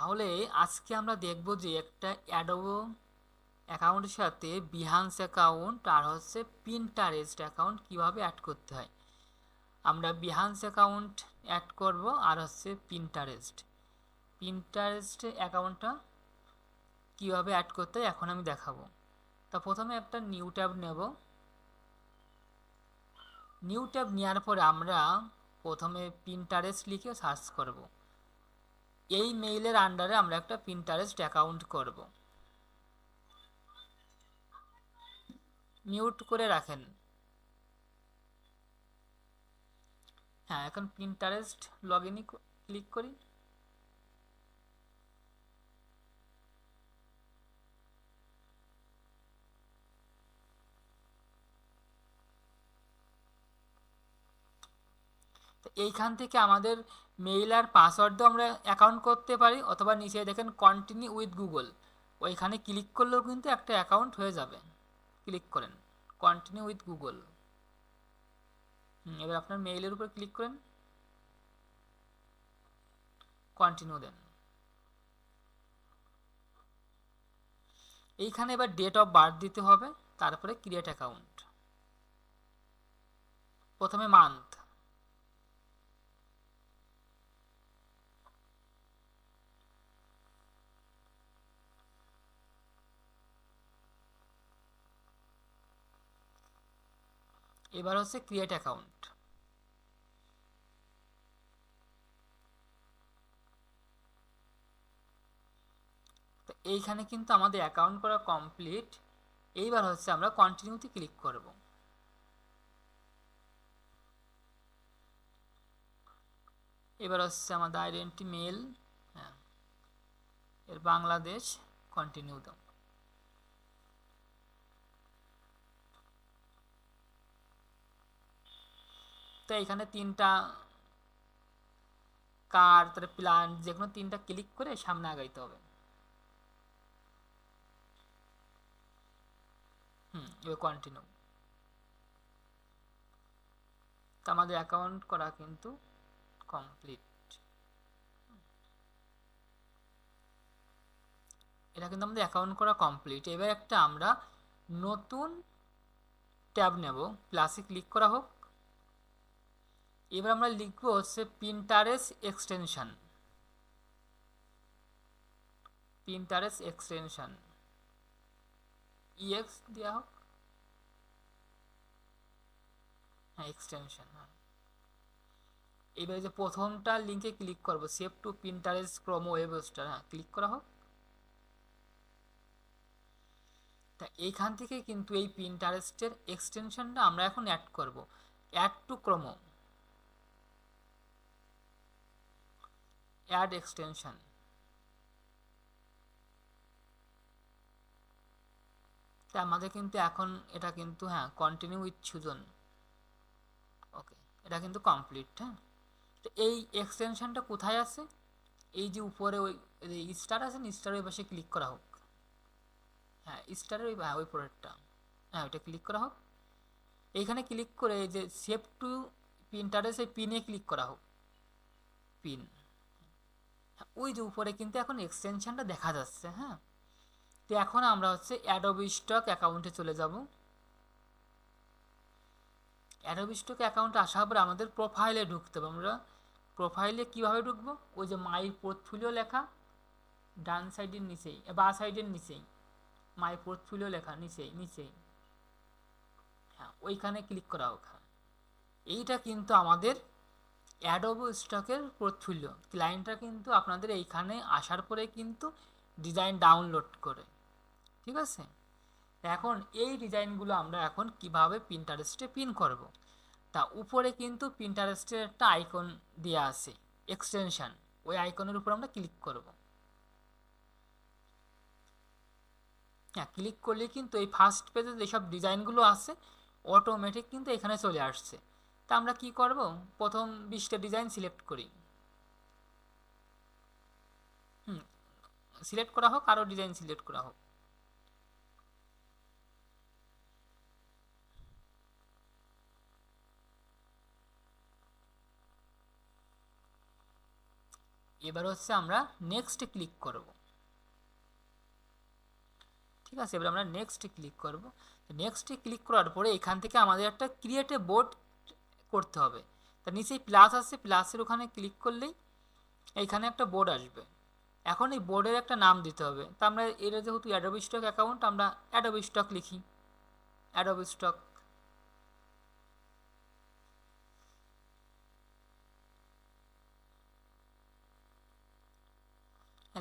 তাহলে আজকে আমরা দেখব যে একটা অ্যাডোবো অ্যাকাউন্টের সাথে বিহান্স অ্যাকাউন্ট আর হচ্ছে পিন্টারেস্ট অ্যাকাউন্ট কীভাবে অ্যাড করতে হয়। আমরা বিহান্স অ্যাকাউন্ট অ্যাড করব আর হচ্ছে পিন্টারেস্ট পিন্টারেস্ট অ্যাকাউন্টটা কীভাবে অ্যাড করতে হয় এখন আমি দেখাবো। তা প্রথমে একটা নিউ ট্যাব নেব। নিউ ট্যাব নেওয়ার পরে আমরা প্রথমে পিন্টারেস্ট লিখে সার্চ করব। এই মেইলের আন্ডারে আমরা একটা পিন্টারেস্ট অ্যাকাউন্ট করব। মিউট করে রাখেন। হ্যাঁ এখন পিন্টারেস্ট লগ ইনই ক্লিক করি। এইখান থেকে আমাদের মেইল আর পাসওয়ার্ড দিয়েও আমরা অ্যাকাউন্ট করতে পারি, অথবা নিচে দেখেন কন্টিনিউ উইথ গুগল ওইখানে ক্লিক করলেও কিন্তু একটা অ্যাকাউন্ট হয়ে যাবে। ক্লিক করেন কন্টিনিউ উইথ গুগল এবার আপনার মেইলের উপর ক্লিক করেন। কন্টিনিউ দেন। এইখানে এবার ডেট অফ বার্থ দিতে হবে, তারপরে ক্রিয়েট অ্যাকাউন্ট প্রথমে মান্থ এবার হচ্ছে ক্রিয়েট অ্যাকাউন্ট তো এইখানে কিন্তু আমাদের অ্যাকাউন্ট করা কমপ্লিট এইবার হচ্ছে আমরা কন্টিনিউতে ক্লিক করব। এবার হচ্ছে আমাদের আইডেন্টি মেল হ্যাঁ এর বাংলাদেশ কন্টিনিউ দাও তো এখানে তিনটা কার তারপরে প্ল্যান যে কোনো তিনটা ক্লিক করে সামনে আগাইতে হবে। হুম, এবার কন্টিনিউ তো আমাদের অ্যাকাউন্ট করা কিন্তু কমপ্লিট এটা কিন্তু আমাদের অ্যাকাউন্ট করা কমপ্লিট এবার একটা আমরা নতুন ট্যাব নেব। প্লাসে ক্লিক করা হোক। এবার আমরা লিখব হচ্ছে Pinterest extension Pinterest extension EX দেওয়া হোক। হ্যাঁ এক্সটেনশন হ্যাঁ। এবারে যে প্রথমটা লিঙ্কে ক্লিক করব সেভ টু পিন্টারেস ক্রোমো ওয়েবস্টার হ্যাঁ ক্লিক করা হোক। তা এইখান থেকে কিন্তু এই পিন্টারেস্টের এক্সটেনশনটা আমরা এখন অ্যাড করব। Add to Chrome add extension তা আমাদের কিন্তু এখন এটা কিন্তু হ্যাঁ কন্টিনিউ উইথ সুজন ওকে এটা কিন্তু কমপ্লিট হ্যাঁ? তো এই এক্সটেনশনটা কোথায় আছে? এই যে উপরে ওই স্টার আছে না স্টার ওই পাশে ক্লিক করা হোক। হ্যাঁ স্টারের ওই হ্যাঁ ওই পরেরটা। হ্যাঁ ওইটা ক্লিক করা হোক। এইখানে ক্লিক করে যে সেভ টু পিনটারে সেই পিনে ক্লিক করা হোক। পিন ওই যে উপরে কিন্তু এখন এক্সটেনশনটা দেখা যাচ্ছে হ্যাঁ? তো এখন আমরা হচ্ছে অ্যাডোবি স্টক অ্যাকাউন্টে চলে যাব। অ্যাডোবি স্টক অ্যাকাউন্টে আসার পর আমাদের প্রোফাইলে ঢুকতে হবে। আমরা প্রোফাইলে কীভাবে ঢুকবো? ওই যে মাই পোর্টফোলিও লেখা, ডান সাইডের নিচেই বা সাইডের নিচেই। মাই পোর্টফোলিও লেখা, নিচেই নিচেই। হ্যাঁ ওইখানে ক্লিক করা ওখানে এইটা কিন্তু আমাদের অ্যাডোবো স্টকের পোর্টফোলিও ক্লায়েন্টরা কিন্তু আপনাদের এইখানে আসার পরে কিন্তু ডিজাইন ডাউনলোড করে। ঠিক আছে? এখন এই ডিজাইনগুলো আমরা এখন কীভাবে প্রিন্টারেস্টে পিন করব? তা উপরে কিন্তু প্রিন্টারেস্টের একটা আইকন দেওয়া আছে এক্সটেনশান ওই আইকনের উপর আমরা ক্লিক করব। হ্যাঁ ক্লিক করলে কিন্তু এই ফার্স্ট পেজে যেসব ডিজাইনগুলো আছে অটোমেটিক কিন্তু এখানে চলে আসছে। তা আমরা কি করব? প্রথম বিশটা ডিজাইন সিলেক্ট করি। সিলেক্ট করা হোক, আরও ডিজাইন সিলেক্ট করা হোক। এবার হচ্ছে আমরা নেক্সট ক্লিক করব। ঠিক আছে? এবার আমরা নেক্সট ক্লিক করব। নেক্সটে ক্লিক করার পরে এখান থেকে আমাদের একটা ক্রিয়েট এ বোর্ড করতে হবে। তার নিচেই প্লাস আছে প্লাসের ওখানে ক্লিক করলেই এইখানে একটা বোর্ড আসবে। এখন এই বোর্ডের একটা নাম দিতে হবে। তা আমরা এর যেহেতু অ্যাডোবি স্টক অ্যাকাউন্ট আমরা অ্যাডোবি স্টক লিখি। অ্যাডোবি স্টক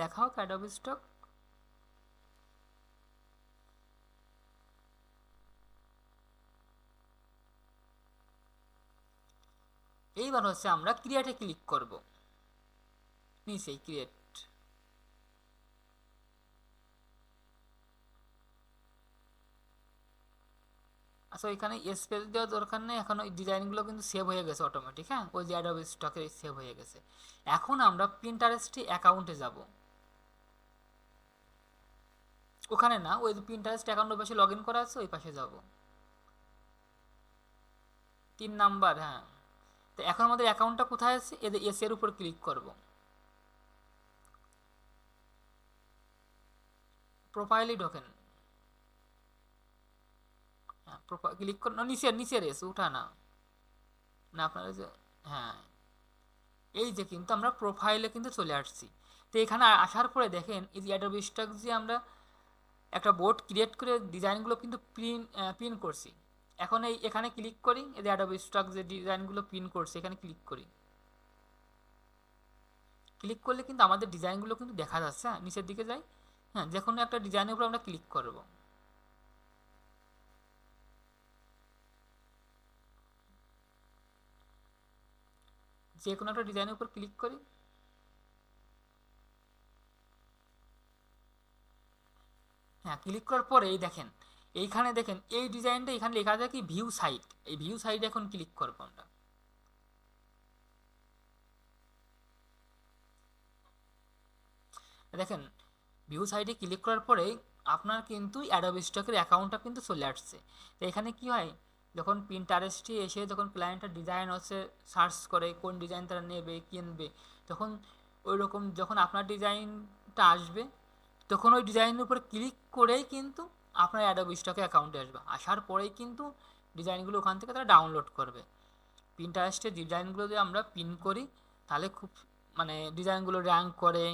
লেখা হোক অ্যাডোবি স্টক এইবার হচ্ছে আমরা ক্রিয়েটে ক্লিক করব। নিচেই ক্রিয়েট আচ্ছা ওইখানে স্পেস দেওয়ার দরকার নেই, এখন ওই ডিজাইনগুলো কিন্তু সেভ হয়ে গেছে অটোমেটিক হ্যাঁ? ওই যে অ্যাডোবি স্টকে সেভ হয়ে গেছে। এখন আমরা প্রিন্টারেস্টে অ্যাকাউন্টে যাব। ওখানে না, ওই প্রিন্টারেস্ট অ্যাকাউন্টের পাশে লগ ইন করা আছে, ওই পাশে যাব। তিন নাম্বার হ্যাঁ। তো এখন আমাদের অ্যাকাউন্টটা কোথায় আছে? এদের এস এর উপর ক্লিক করব। প্রোফাইলই ঢোকেন। ক্লিক কর না, নিচের নিচের এস, উঠা না। না, আপনারা যে হ্যাঁ। এই যে কিন্তু আমরা প্রোফাইলে কিন্তু চলে আসছি। তো এখানে আসার পরে দেখেন, এই যে অ্যাডোবি যে আমরা একটা বোর্ড ক্রিয়েট করে ডিজাইনগুলো কিন্তু প্রিন প্রিন্ট করছি। এখন এই, এখানে ক্লিক করি যে অ্যাডোবি স্টক যে ডিজাইনগুলো প্রিন্ট করছে, এখানে ক্লিক করি। ক্লিক করলে কিন্তু আমাদের ডিজাইনগুলো কিন্তু দেখা যাচ্ছে হ্যাঁ নিচের দিকে যাই। হ্যাঁ যে কোনো একটা ডিজাইনের উপর আমরা ক্লিক করব। যে কোনো একটা ডিজাইনের উপর ক্লিক করি। হ্যাঁ ক্লিক করার পরে এই দেখেন এইখানে দেখেন, এই ডিজাইনটা এখানে লেখা আছে কি ভিউ সাইট এই ভিউ সাইটে এখন ক্লিক করব আমরা। দেখেন ভিউ সাইটে ক্লিক করার পরে আপনার কিন্তু অ্যাডোবি স্টকের অ্যাকাউন্টটা কিন্তু চলে আসছে। তো এখানে কি হয়, যখন প্রিন্টারেস্টে এসে যখন ক্লায়েন্টের ডিজাইন হচ্ছে সার্চ করে কোন ডিজাইন তারা নেবে কিনবে তখন ওই রকম যখন আপনার ডিজাইনটা আসবে, তখন ওই ডিজাইনের উপর ক্লিক করেই কিন্তু আপনার অ্যাডোবি স্টকে অ্যাকাউন্টে আসবে। আসার পরেই কিন্তু ডিজাইনগুলো ওখান থেকে তারা ডাউনলোড করবে। প্রিন্টারেস্টের ডিজাইনগুলো যদি আমরা পিন করি, তাহলে খুব মানে ডিজাইনগুলো র্যাঙ্ক করে,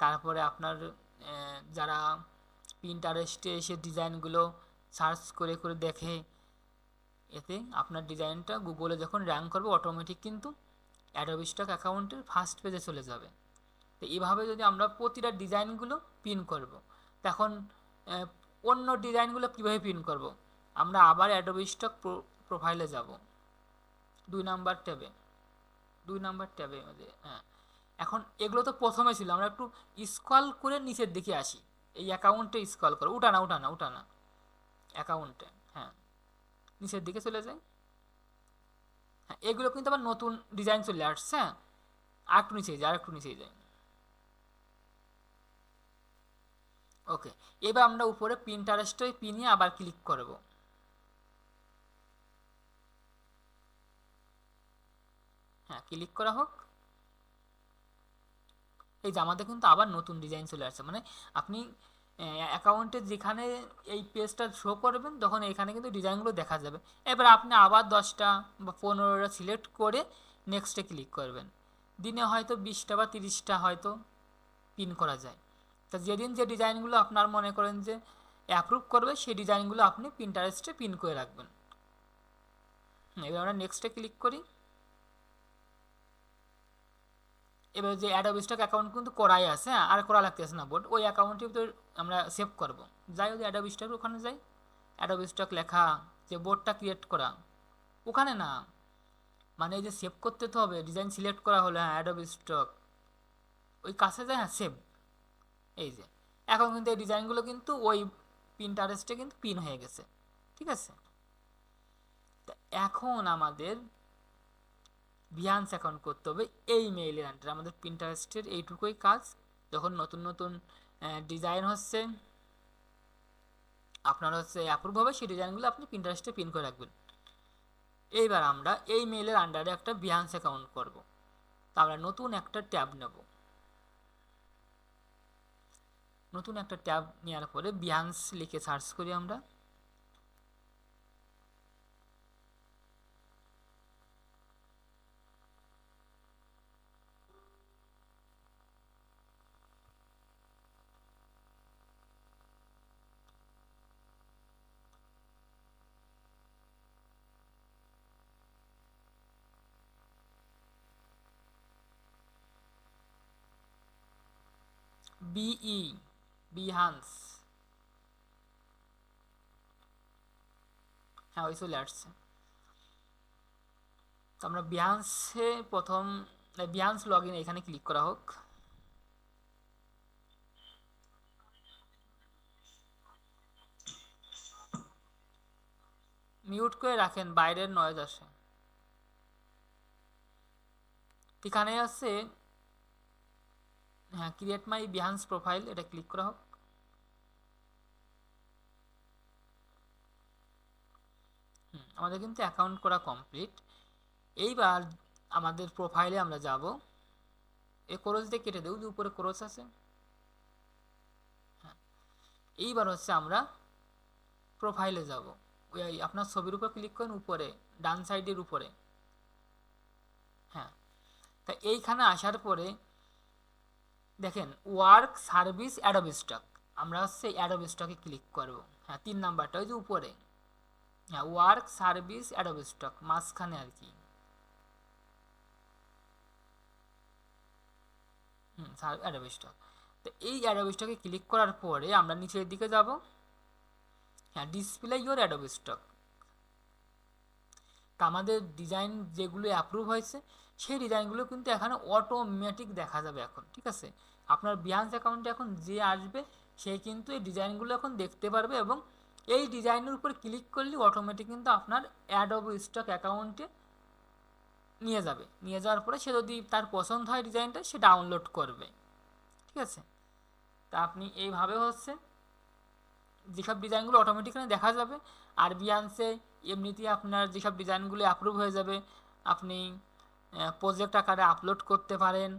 তারপরে আপনার যারা প্রিন্টারেস্টে এসে ডিজাইনগুলো সার্চ করে করে দেখে, এতে আপনার ডিজাইনটা গুগলে যখন র্যাঙ্ক করবে অটোমেটিক কিন্তু অ্যাডোবি স্টক অ্যাকাউন্টের ফার্স্ট পেজে চলে যাবে। তো এইভাবে যদি আমরা প্রতিটা ডিজাইনগুলো পিন করব, তখন অন্য ডিজাইনগুলো কীভাবে পিন করব? আমরা আবার অ্যাডোবি স্টক প্রোফাইলে যাব। দুই নাম্বার ট্যাবে, দুই নাম্বার ট্যাবে হ্যাঁ। এখন এগুলো তো প্রথমে ছিল, আমরা একটু স্কল করে নিচের দিকে আসি। এই অ্যাকাউন্টে স্কল করো। উঠানা উঠানা উঠানা। অ্যাকাউন্টে হ্যাঁ। নিচের দিকে চলে যাই। হ্যাঁ এগুলো কিন্তু আবার নতুন ডিজাইন চলে আসছে হ্যাঁ। আর একটু নিচে যায় আর একটু নিচে যায় ওকে, এবার আমরা উপরে প্রিন্টারেস্টে পিনিয়ে আবার ক্লিক করব। হ্যাঁ ক্লিক করা হোক। এই আমাদের কিন্তু আবার নতুন ডিজাইন চলে আসছে। মানে আপনি অ্যাকাউন্টে যেখানে এই পেজটা শো করবেন, তখন এখানে কিন্তু ডিজাইনগুলো দেখা যাবে। এবার আপনি আবার দশটা বা পনেরোটা সিলেক্ট করে নেক্সটে ক্লিক করবেন। দিনে হয়তো বিশটা বা তিরিশটা হয়তো পিন করা যায়। তা যেদিন যে ডিজাইনগুলো আপনার মনে করেন যে অ্যাপ্রুভ করবে, সেই ডিজাইনগুলো আপনি প্রিন্টারেস্টে পিন করে রাখবেন। এবার আমরা নেক্সটে ক্লিক করি। এবার যে অ্যাডোবি স্টক অ্যাকাউন্ট কিন্তু করাই আছে হ্যাঁ আর করা লাগতেছে না বোর্ড ওই অ্যাকাউন্টে তো আমরা সেভ করব। যাই ওই অ্যাডোবি স্টক ওখানে যাই। অ্যাডোবি স্টক লেখা, যে বোর্ডটা ক্রিয়েট করা, ওখানে না মানে এই যে সেভ করতে তো হবে ডিজাইন সিলেক্ট করা হলো হ্যাঁ অ্যাডোবি স্টক ওই কাছে যায় হ্যাঁ সেভ এই যে, এখন কিন্তু এই ডিজাইনগুলো কিন্তু ওই প্রিন্টারেস্টে কিন্তু পিন হয়ে গেছে, ঠিক আছে? এখন আমাদের বিহান্স অ্যাকাউন্ট করতে হবে এই মেইলের আন্ডারে আমাদের প্রিন্টারেস্টের এইটুকুই কাজ। যখন নতুন নতুন ডিজাইন হচ্ছে, আপনার হচ্ছে অ্যাপ্রুভ হবে, সেই ডিজাইনগুলো আপনি প্রিন্টারেস্টে পিন করে রাখবেন। এইবার আমরা এই মেইলের আন্ডারে একটা বিহান্স অ্যাকাউন্ট করব। তা আমরা নতুন একটা ট্যাব নেব। নতুন একটা ট্যাব নেওয়ার পরে বিহান্স লিখে সার্চ করি আমরা। বিই বিহান্স হ্যাঁ ওই চলে আসছে। তো আমরা বিহান্সে প্রথম বিহান্স লগ ইন এখানে ক্লিক করা হোক। মিউট করে রাখেন, বাইরের নয়েজ আসে। এখানে আছে হ্যাঁ ক্রিয়েট মাই বিহান্স প্রোফাইল এটা ক্লিক করা হোক। আমাদের কিন্তু অ্যাকাউন্ট করা কমপ্লিট এইবার আমাদের প্রোফাইলে আমরা যাব। এই ক্রোজ দিয়ে কেটে দেব যে উপরে ক্রোজ আছে। হ্যাঁ এইবার হচ্ছে আমরা প্রোফাইলে যাব। ওই আপনার ছবির উপর ক্লিক করেন, উপরে, ডান সাইডের উপরে। হ্যাঁ তা এইখানে আসার পরে দেখেন ওয়ার্ক সার্ভিস অ্যাডব স্টক আমরা হচ্ছে অ্যাডব স্টকে ক্লিক করব। হ্যাঁ তিন নাম্বারটা, ওই যে উপরে। হ্যাঁ ওয়ার্ক সার্ভিস অ্যাডব স্টক মাঝখানে আর কি। অ্যাডব স্টক তো এই অ্যাডব স্টকে ক্লিক করার পরে আমরা নিচের দিকে যাব। হ্যাঁ ডিসপ্লে ইওর অ্যাডব স্টক তা আমাদের ডিজাইন যেগুলো অ্যাপ্রুভ হয়েছে, সেই ডিজাইনগুলো কিন্তু এখানে অটোমেটিক দেখা যাবে এখন, ঠিক আছে? আপনার বিহান্স অ্যাকাউন্টে এখন যে আসবে, সে কিন্তু এই ডিজাইনগুলো এখন দেখতে পারবে এবং এই ডিজাইনের উপর ক্লিক করলে অটোমেটিক কিন্তু আপনার অ্যাড অব স্টক অ্যাকাউন্টে নিয়ে যাবে। নিয়ে যাওয়ার পরে সে যদি তার পছন্দ হয় ডিজাইনটা, সে ডাউনলোড করবে। ঠিক আছে? তা আপনি এইভাবে হচ্ছে যেসব ডিজাইনগুলো অটোমেটিক্যালি দেখা যাবে, আর বিয়ান্সে এমনিতেই আপনার যেসব ডিজাইনগুলো অ্যাপ্রুভ হয়ে যাবে, আপনি প্রজেক্ট আকারে আপলোড করতে পারেন।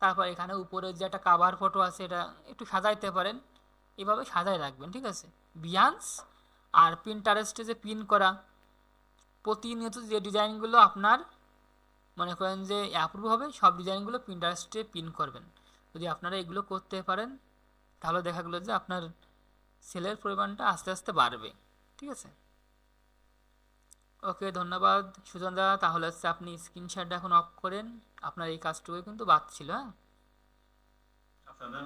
তারপর এখানে উপরে যে একটা কাভার ফটো আছে এটা একটু সাজাইতে পারেন। এভাবে সাজাই রাখবেন, ঠিক আছে? বিয়ান্স আর পিনটারেস্টে যে পিন করা, প্রতিনিয়ত যে ডিজাইনগুলো আপনার মনে করেন যে অ্যাপ্রুভ হবে, সব ডিজাইনগুলো পিনটারেস্টে পিন করবেন। যদি আপনারা এগুলো করতে পারেন, তাহলে দেখা গেলো যে আপনার সেলের পরিমাণটা আস্তে আস্তে বাড়বে, ঠিক আছে? ওকে, ধন্যবাদ। সুজন দা তাহলে হচ্ছে আপনি স্ক্রিনশটটা এখন অফ করেন। আপনার এই কাজটুকু কিন্তু বাদ ছিল হ্যাঁ? আপনাদের